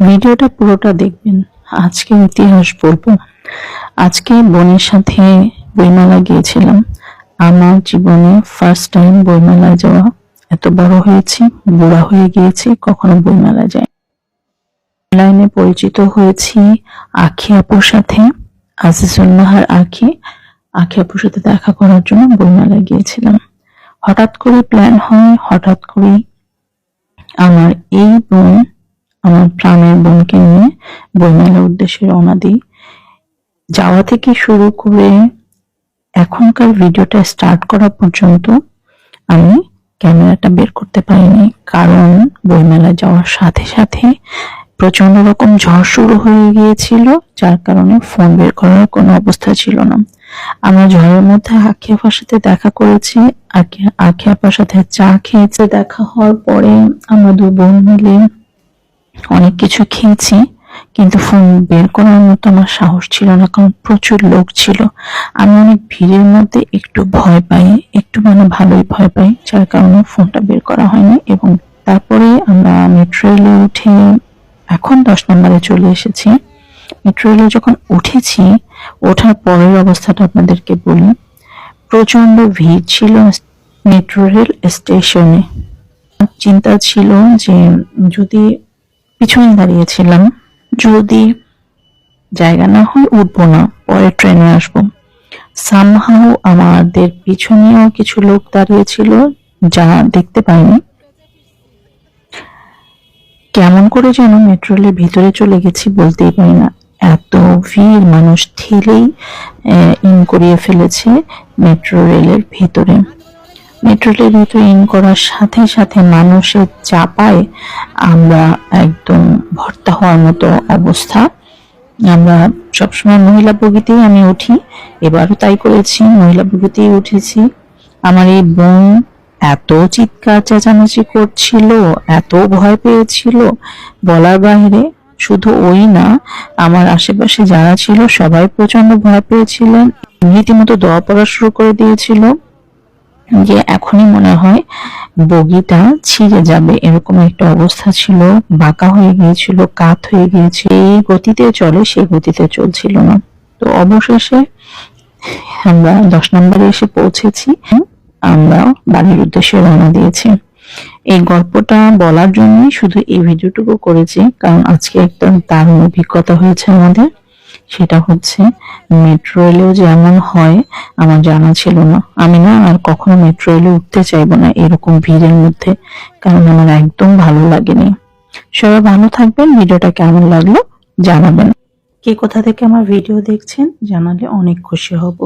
ভিডিওটা পুরোটা দেখবেন। আজকে ইতিহাস বলব। আজকে বোনের সাথে বইমেলা গিয়েছিলাম। আমার জীবনে ফার্স্ট টাইম বইমেলায় যাওয়া। এত বড় হয়েছি, বুড়া হয়ে গিয়েছি, কখনো বইমেলা যাই। লাইনে পরিচিত হয়েছি আখি আপুর সাথে আজিজুল্লাহার আখি। আখি আপুর সাথে দেখা করার জন্য বইমেলায় গিয়েছিলাম। হঠাৎ করে প্ল্যান হয়, হঠাৎ করে আমার এই বোন বোনকে নিয়ে বইমেলার উদ্দেশ্যে রওনা দিই। যাওয়া থেকে শুরু করে এখনকার ভিডিওটা স্টার্ট করা পর্যন্ত আমি ক্যামেরাটা বের করতে পারিনি, কারণ বইমেলা যাওয়ার সাথে সাথে প্রচণ্ড রকম ঝড় শুরু হয়ে গিয়েছিল, যার কারণে ফোন বের করার কোনো অবস্থা ছিল না। আমরা ঝড়ের মধ্যে আখি আপার সাথে দেখা করেছি আখি আখি আপার সাথে চা খেয়েছে। দেখা হওয়ার পরে আমরা দু বোন মিলে অনেক কিছু খেয়েছি, কিন্তু ফোন বের করার মতো আমার সাহস ছিল না, কারণ প্রচুর লোক ছিল। আমি অনেক ভিড়ের মধ্যে একটু ভয় পাই, একটু মানে ভালোই ভয় পাই, যার কারণে ফোনটা বের করা হয়নি এবং তারপরে আমরা মেট্রো রেলে উঠে এখন দশ নম্বরে চলে এসেছি। মেট্রো রেলে যখন উঠেছি, ওঠার পরের অবস্থাটা আপনাদেরকে বলি। প্রচণ্ড ভিড় ছিল মেট্রো রেল স্টেশনে চিন্তা ছিল যে যদি পিছনে দাঁড়িয়েছিলাম। যদি জায়গা না হয় উঠবো না, পরে ট্রেনে আসব। সামহাও আমাদের পিছনেও কিছু লোক দাঁড়িয়েছিল যা দেখতে পাইনি। কেমন করে যেন মেট্রো রেলের ভিতরে চলে গেছি বলতেই পারি না। এত ভিড়, মানুষ ঠেলেই ইন করিয়ে ফেলেছে মেট্রো রেলের ভিতরে। মেট্রো রেলের ভিতরে ইন করার সাথে সাথে মানুষের চাপায় আমরা একদম ভর্তা হওয়ার মতো অবস্থা। আমরা সবসময় মহিলা বগিতেই আমি উঠি, এবারও তাই করেছি, মহিলা বগিতেই উঠেছি। আমার এই বোন এত চিৎকার, চেঁচামেচি করছিল, এত ভয় পেয়েছিল বলার বাইরে শুধু ওই না, আমার আশেপাশে যারা ছিল সবাই প্রচণ্ড ভয় পেয়েছিলেন। রীতিমতো দোয়া পড়া শুরু করে দিয়েছিল। যে এখনই মনে হয় বগিটা ছিঁড়ে যাবে। এরকম একটা অবস্থা ছিল, বাঁকা হয়ে গিয়েছিল, কাত হয়ে গিয়েছে। এই গতিতে চলে, সেই গতিতে চলছিল না। তো অবশেষে আমরা দশ নম্বরে এসে পৌঁছেছি। আমরা বাড়ির উদ্দেশ্যে রওনা দিয়েছি। এই গল্পটা বলার জন্যই শুধু এই ভিডিওটুকু করেছি, কারণ আজকে একটা দারুণ অভিজ্ঞতা হয়েছে আমাদের। সেটা হচ্ছে মেট্রো রেলেও যেমন হয়, আমার জানা ছিল না। আমি না আর কখনো মেট্রো রেলে উঠতে চাইব না এরকম ভিড়ের মধ্যে, কারণ আমার একদম ভালো লাগেনি। সবাই ভালো থাকবেন, ভিডিওটা কেমন লাগল জানাবেন। কে কোথা থেকে আমার ভিডিও দেখছেন জানালে অনেক খুশি হব।